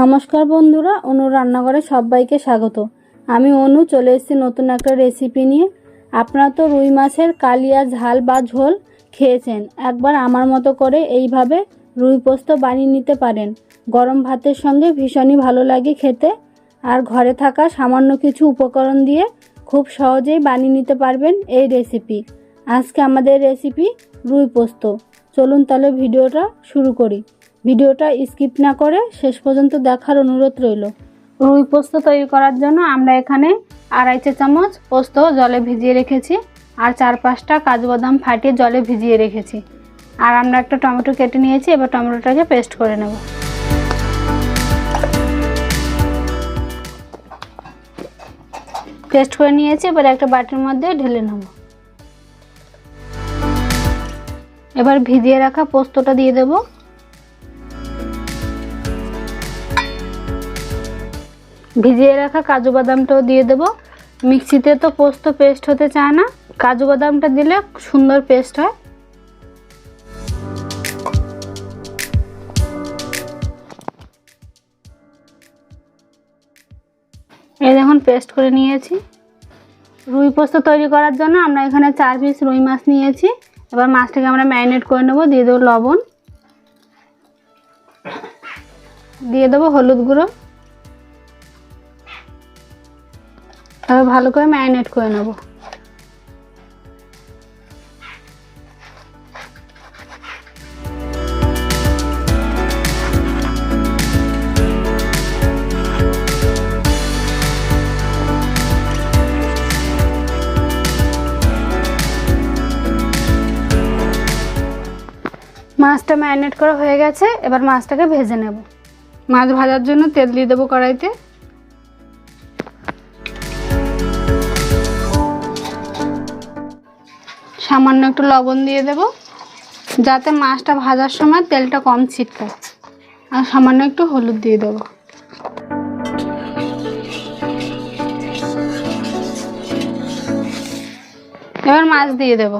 নমস্কার বন্ধুরা, অনু রান্নাঘরে সবাইকে স্বাগত। আমি অনু, চলে এসেছি নতুন একটা রেসিপি নিয়ে। আপনারা তো রুই মাছের কালিয়া ঝাল বা ঝোল খেয়েছেন। একবার আমার মতো করে এইভাবে রুই পোস্ত বানিয়ে নিতে পারেন। গরম ভাতের সঙ্গে ভীষণই ভালো লাগে খেতে। আর ঘরে থাকা সামান্য কিছু উপকরণ দিয়ে খুব সহজেই বানিয়ে নিতে পারবেন এই রেসিপি আজকে আমাদের রেসিপি রুই পোস্ত। চলুন তাহলে ভিডিওটা শুরু করি। ভিডিওটা স্কিপ না করে শেষ পর্যন্ত দেখার অনুরোধ রইল। রুই পোস্ত তৈরি করার জন্য আমরা এখানে আড়াই চা চামচ পোস্ত জলে ভিজিয়ে রেখেছি আর চার পাঁচটা কাজু বাদাম ফাটিয়ে জলে ভিজিয়ে রেখেছি। আর আমরা একটা টমেটো কেটে নিয়েছি, এবার টমেটোটাকে পেস্ট করে নেব। পেস্ট করে নিয়েছি, এবার একটা বাটির মধ্যে ঢেলে নেব। এবার ভিজিয়ে রাখা পোস্তটা দিয়ে দেবো। ভিজিয়ে রাখা কাজু বাদামটাও দিয়ে দেবো। মিক্সিতে তো পোস্ত পেস্ট হতে চায় না। কাজু বাদামটা দিলে সুন্দর পেস্ট হয়। এই দেখুন, পেস্ট করে নিয়েছি। রুই পোস্ত তৈরি করার জন্য আমরা এখানে চার পিস রুই মাছ নিয়েছি। এবার মাছটাকে আমরা ম্যারিনেট করে নেব, দিয়ে দেবো লবণ। দিয়ে দেবো হলুদ গুঁড়ো। তারপর ভালো করে ম্যারিনেট করে নেব। মাছটা ম্যারিনেট করা হয়ে গেছে, এবার মাছটাকে ভেজে নেব। মাছ ভাজার জন্য তেল দিয়ে দেবো কড়াইতে। সামান্য একটু লবণ দিয়ে দেব, যাতে মাছটা ভাজার সময় তেলটা কম ছিটকায় আর সামান্য একটু হলুদ দিয়ে দেবো। এবার মাছ দিয়ে দেব।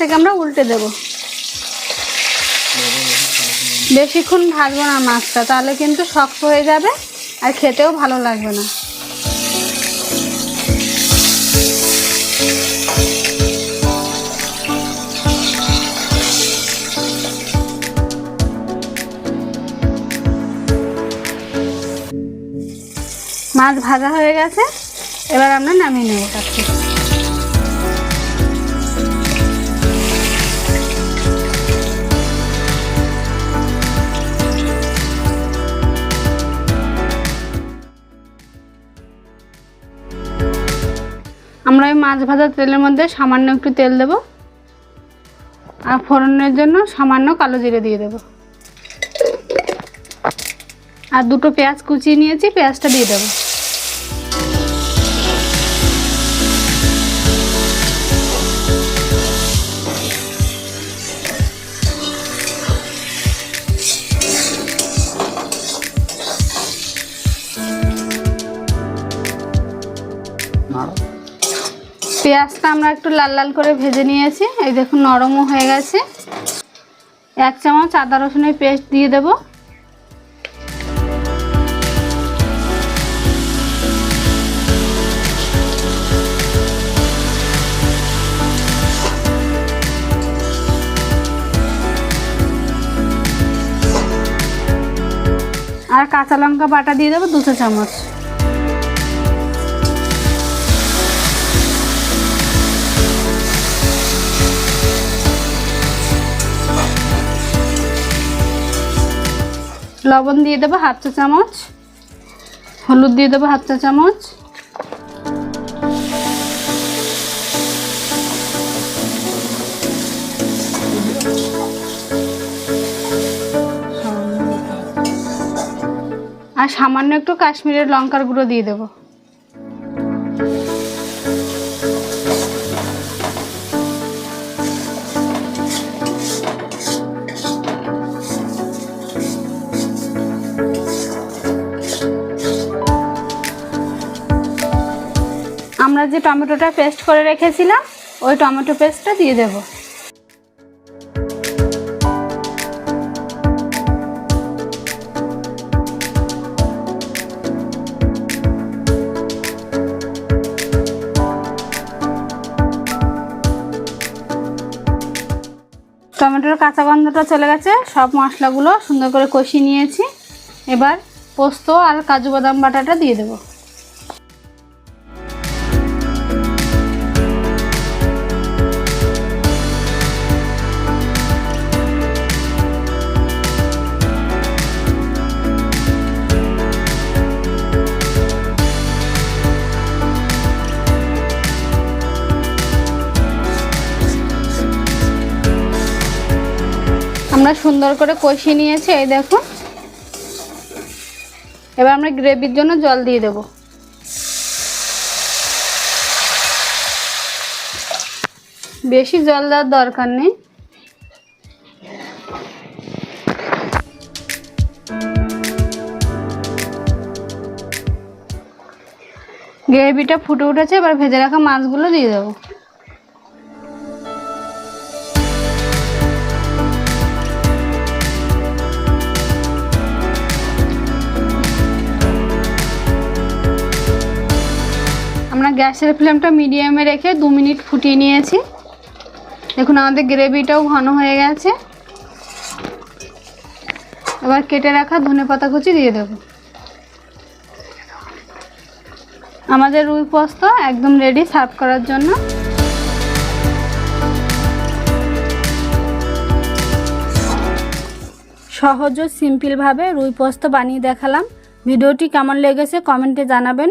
মাছটাকে আমরা উল্টে দেব। বেশিক্ষণ ভাজবো না মাছটা, তাহলে কিন্তু শক্ত হয়ে যাবে আর খেতেও ভালো লাগবে না। মাছ ভাজা হয়ে গেছে, এবার আমরা নামিয়ে নেব তার আমরা ওই মাছ ভাজার তেলের মধ্যে সামান্য একটু তেল দেব। আর ফোড়নের জন্য সামান্য কালো জিরে দিয়ে দেব। আর দুটো পেঁয়াজ কুচিয়ে নিয়েছি, পেঁয়াজটা দিয়ে দেবো। পেঁয়াজটা আমরা একটু লাল লাল করে ভেজে নিয়েছি। এই দেখুন, নরমও হয়ে গেছে। এক চামচ আদা রসুনের পেস্ট দিয়ে দেব। আর কাঁচা লঙ্কা বাটা দিয়ে দেবো দুশো চামচ। লবণ দিয়ে দেবো হাফ চা চামচ, হলুদ দিয়ে দেবো হাফ চা চামচ। আর সামান্য একটু কাশ্মীরের লঙ্কার গুঁড়ো দিয়ে দেবো। যে টমেটোটা পেস্ট করে রেখেছিলাম, ওই টমেটো পেস্টটা দিয়ে দেবো। টমেটোর কাঁচা গন্ধটা চলে গেছে, সব মশলাগুলো সুন্দর করে কষিয়ে নিয়েছি। এবার পোস্ত আর কাজু বাদাম বাটাটা দিয়ে দেবো। আমরা সুন্দর করে কষিয়ে নিয়েছি, এই দেখুন এবার আমরা গ্রেভির জন্য জল দিয়ে দেব। বেশি জল দেওয়ার দরকার নেই। গ্রেভিটা ফুটে উঠেছে, এবার ভেজে রাখা মাছগুলো দিয়ে দেবো। গ্যাসের ফ্লেমটা মিডিয়ামে রেখে দু মিনিট ফুটিয়ে নিয়েছি। দেখুন, আমাদের গ্রেভিটাও ঘন হয়ে গেছে। এবার কেটে রাখা ধনে পাতা কুচি দিয়ে দেবো। আমাদের রুই পোস্ত একদম রেডি সার্ভ করার জন্য। সহজ ও সিম্পলভাবে রুই পোস্ত বানিয়ে দেখালাম। ভিডিওটি কেমন লেগেছে কমেন্টে জানাবেন।